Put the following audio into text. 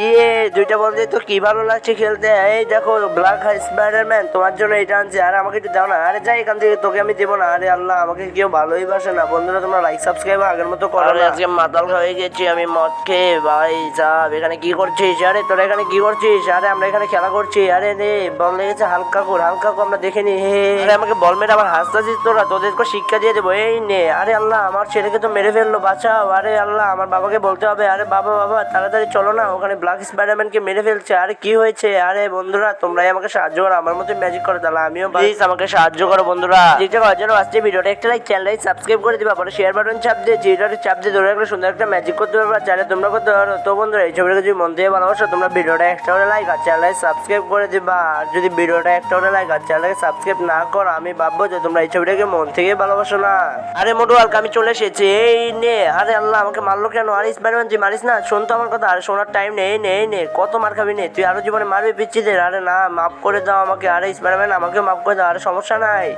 ইয়ে দুইটা বন্ধু তো কি ভালো লাগছে খেলতে? এই দেখো ব্ল্যাক স্পাইডারম্যান তোমার জন্য এটা আনছি। আরে আমাকে একটু দাও না। আরে যাই এখান থেকে তোকে আমি দেবো না। আরে আল্লাহ আমাকে কেউ ভালোই বাসে না। বন্ধুরা তোমরা লাইক সাবস্ক্রাইব আগের মতো করো আজকে মাতাল হয়ে গেছি আমি মদ খেয়ে ভাই সাহেব এখানে কি করছিস? আরে তোরা এখানে কি করছিস? আরে আমরা এখানে খেলা করছি। আরে রে বল লেগেছে হালকা কর হালকা কর আমরা দেখে নি। হে আরে আমাকে বল মেরে আবার হাসতেছিস তোরা? তোদেরকে শিক্ষা দিয়ে দেবো। এই নে আরে আল্লাহ আমার ছেলেকে তো মেরে ফেলল বাঁচাও। আরে আল্লাহ আমার বাবাকে বলতে হবে। আরে বাবা বাবা তাড়াতাড়ি চলো না ওখানে ব্ল্যাক স্পাইডারম্যানকে মেরে ফেলছে। আরে কি হয়েছে? আরে বন্ধুরা তোমরাই আমাকে সাহায্য করো আমার মতো ম্যাজিক করো। তাহলে আমিও প্লিজ আমাকে সাহায্য করো বন্ধুরা। যেটা করার জন্য আজকে ভিডিওটা একটা লাইক চ্যানেলটাই সাবস্ক্রাইব করে দিবা। পরে শেয়ার বাটন চাপ দিয়ে যেটাতে চাপ দিয়ে ধরে একটা সুন্দর একটা ম্যাজিক করতে পারবা। চাইলে তোমরা করতে পারো। তো বন্ধুরা এই ছবিটা যদি মন দিয়ে ভালোবাসো তোমরা ভিডিওটা একটা করে লাইক আর চ্যানেলটাই সাবস্ক্রাইব করে দিবা। আর যদি ভিডিওটা একটা করে লাইক আর চ্যানেলটাকে সাবস্ক্রাইব না করো আমি ভাববো যে তোমরা এই ছবিটাকে মন থেকে ভালোবাসো না। আরে মোটু হালকা আমি চলে এসেছি। এই নে আরে আল্লাহ আমাকে মারলো কেন? আর স্পাইডারম্যান তুই মারিস না? শোন তো আমার কথা আরে শোনার টাইম নেই। নে নে কত মার খাবি নে? তুই আরও জীবনে মারবি পিচ্ছিদের। আরে না, মাফ করে দাও আমাকে। আরে স্পাইডারম্যান আমাকে মাফ করে দাও। আরে সমস্যা নাই।